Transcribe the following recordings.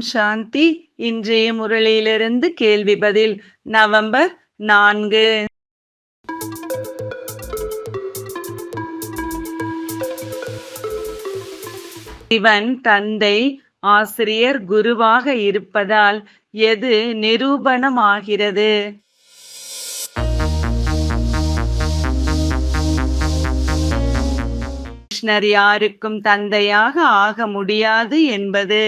ஓம் சாந்தி. இன்றைய முரளியிலிருந்து கேள்வி பதில் நவம்பர் நான்கு. சிவன் தந்தை ஆசிரியர் குருவாக இருப்பதால் எது நிரூபணமாகிறது? கிருஷ்ணர் யாருக்கும் தந்தையாக ஆக முடியாது என்பது.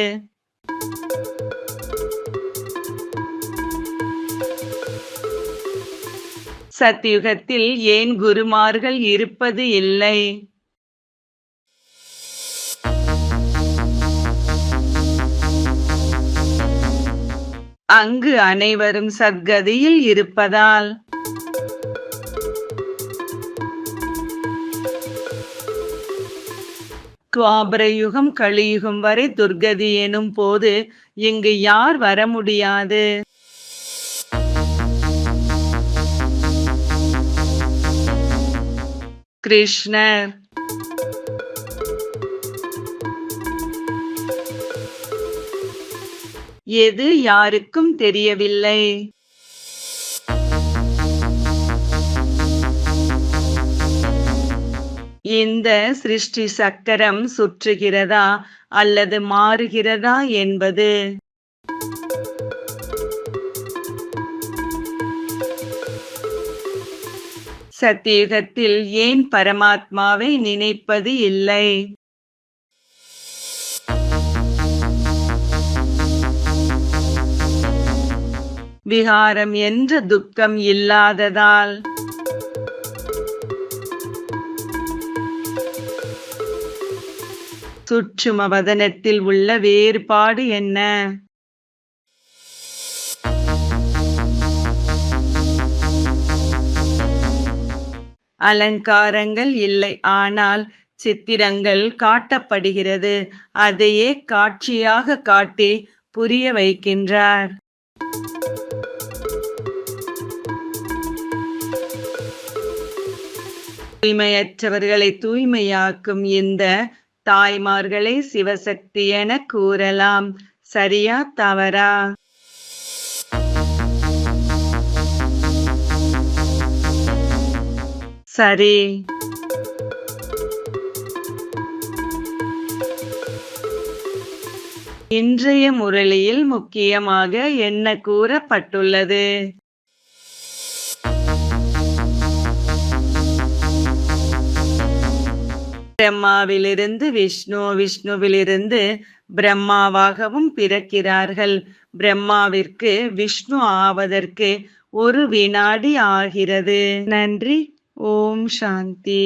சத்யுகத்தில் ஏன் குருமார்கள் இருப்பது இல்லை? அங்கு அனைவரும் சத்கதியில் இருப்பதால். துவாபர யுகம் கலியுகம் வரை துர்கதி எனும் போது இங்கு யார் வர முடியாது? கிருஷ்ணர் எது யாருக்கும் தெரியவில்லை. இந்த சிருஷ்டி சக்கரம் சுற்றுகிறதா அல்லது மாறுகிறதா என்பது. சத்தியுகத்தில் ஏன் பரமாத்மாவை நினைப்பது இல்லை? விகாரம் என்ற துக்கம் இல்லாததால். சுற்றும வதனத்தில் உள்ள வேறுபாடு என்ன? அலங்காரங்கள் இல்லை. ஆனால் சித்திரங்கள் காட்டப்படுகிறது. அதையே காட்சியாக காட்டி புரிய வைக்கின்றார். தூய்மையற்றவர்களை தூய்மையாக்கும் இந்த தாய்மார்களை சிவசக்தி என கூறலாம். சரியா தவறா? சரி. இன்றைய முரளியில் முக்கியமாக என்ன கூறப்பட்டுள்ளது? பிரம்மாவிலிருந்து விஷ்ணு விஷ்ணுவிலிருந்து பிரம்மாவாகவும் பிறக்கிறார்கள். பிரம்மாவிற்கு விஷ்ணு ஆவதற்கு ஒரு வினாடி ஆகிறது. நன்றி. ஓம் சாந்தி